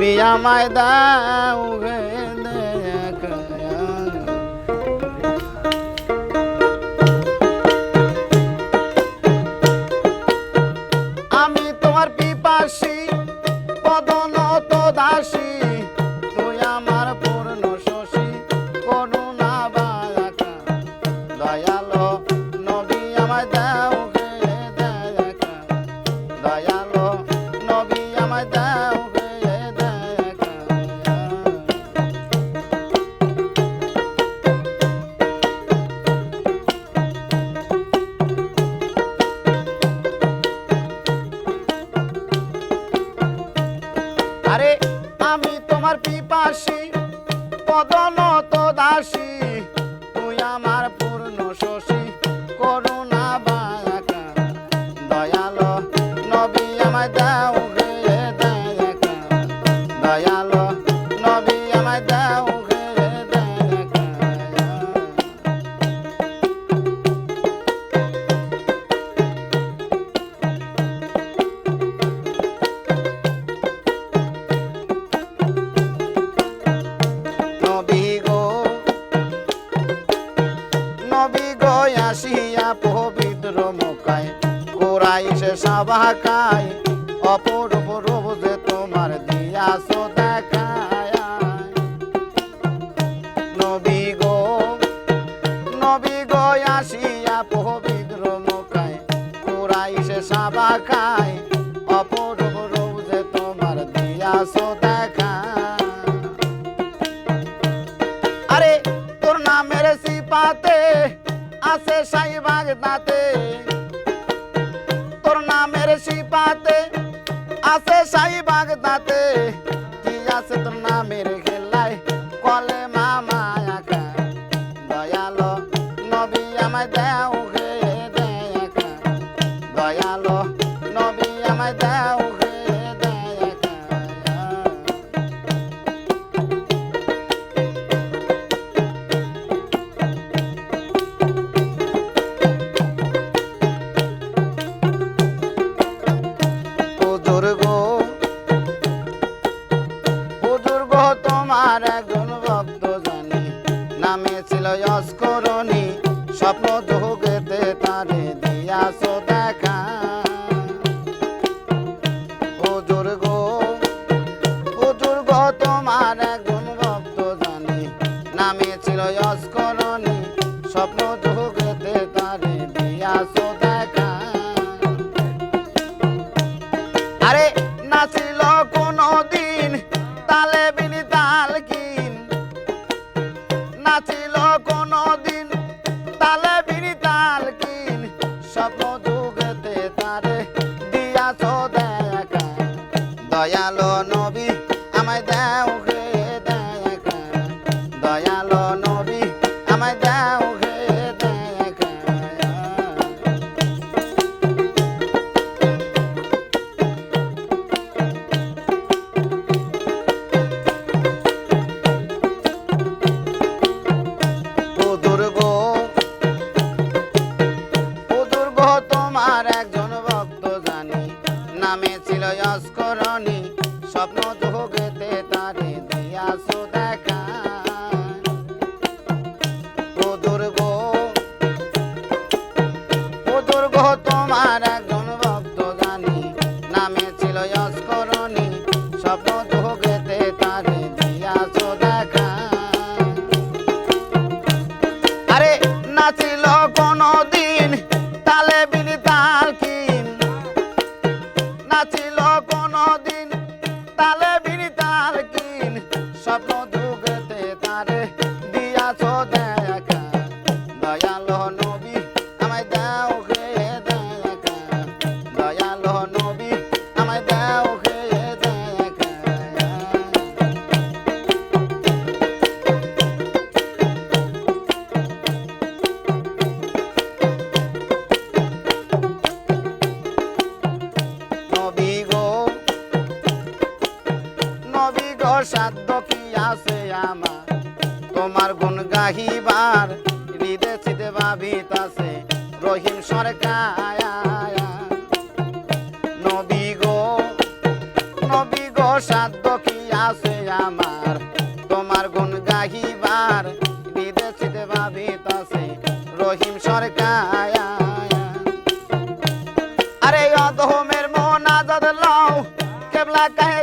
প্রিয়া মায় দাও গে আসিয়া পবিত্র মুখায় কোরাইশে সাবাকায় অপূর্ব রূপ যে তোমার দেখায়। গো, নবী গো আসিয়া পবিত্র মুখায় কোরাইশে সাবাকায় অপূর্ব আছে শাহিবাগ দাঁতে। তোর নামের সিপাতে আছে শাহিবাগ দাঁতে। কি আছে তোর নামের খেলায়? কলে মামা একা দয়ালো নবী আমায় দেও নামে ছিল অস্করণী, স্বপ্ন যোগেতে তারে দিয়াছ দেখা। হুজুর গো হুজুর তোমার একজন ভক্ত জানি, নামে ছিল অস্করণী, স্বপ্ন তারে কোনো তারে সাধ্য কি আছে আমার? তোমার গুণ গাহিবার হৃদে চিদে ভাবিত আছে রহিম সরকার নবী গো নবী গো, সাধ্য কি আছে আমার? তোমার গুণ গাহিবার হৃদে চিদে ভাবিত আছে রহিম সরকার আরে অধমের মন আজাদ লাও, কেবলা কাহে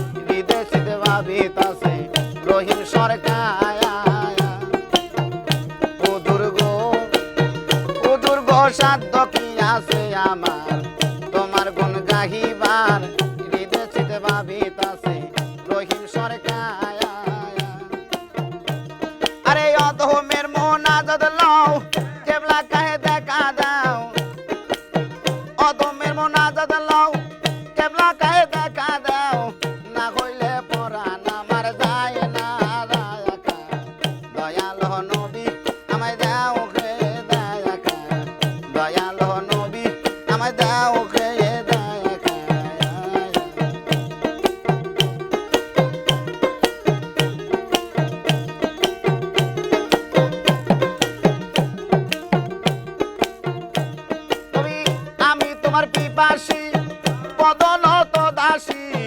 ভাবিতাছে রহিম আছে তোমার গুণ গাহিবার হৃদয় রহিম সরকার। পদনত দাসী।